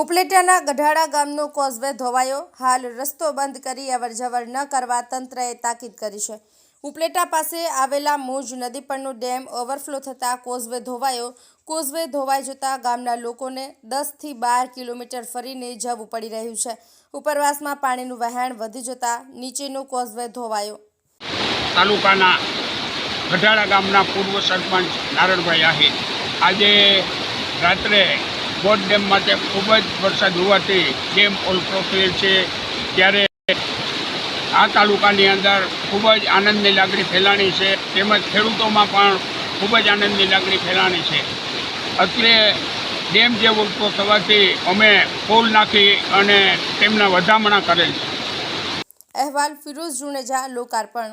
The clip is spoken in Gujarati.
ઉપલેટાના ગઢાડા ગામનો કોઝવે ધોવાયો. હાલ રસ્તો બંધ કરી અવરજવર ન કરવા તંત્રએ તાકીદ કરી છે. ઉપલેટા પાસે આવેલા મૂજ નદી પરનો ડેમ ઓવરફ્લો થતાં કોઝવે ધોવાયો. કોઝવે ધોવાઈ જતા ગામના લોકોને દસથી બાર કિલોમીટર ફરીને જવું પડી રહ્યું છે. ઉપરવાસમાં પાણીનું વહેણ વધી જતાં નીચેનો કોઝવે ધોવાયો. તાલુકાના ગઢાડા ગામના પૂર્વ સરપંચ નારણભાઈ આહિર. આજે રાત્રે બોટ ડેમ માટે ખૂબ જ વરસાદ હોવાથી ડેમ થયેલ છે. ત્યારે આ તાલુકાની અંદર ખૂબ જ આનંદની લાગણી ફેલાણી છે. તેમજ ખેડૂતોમાં પણ ખૂબ જ આનંદની લાગણી ફેલાણી છે. અત્રે ડેમ જે ઓવરફ્લો થવાથી અમે પુલ નાખી અને તેમના વધામણા કરેલ છે. અહેવાલ ફિરોઝ જુનેજા, લોકાર્પણ.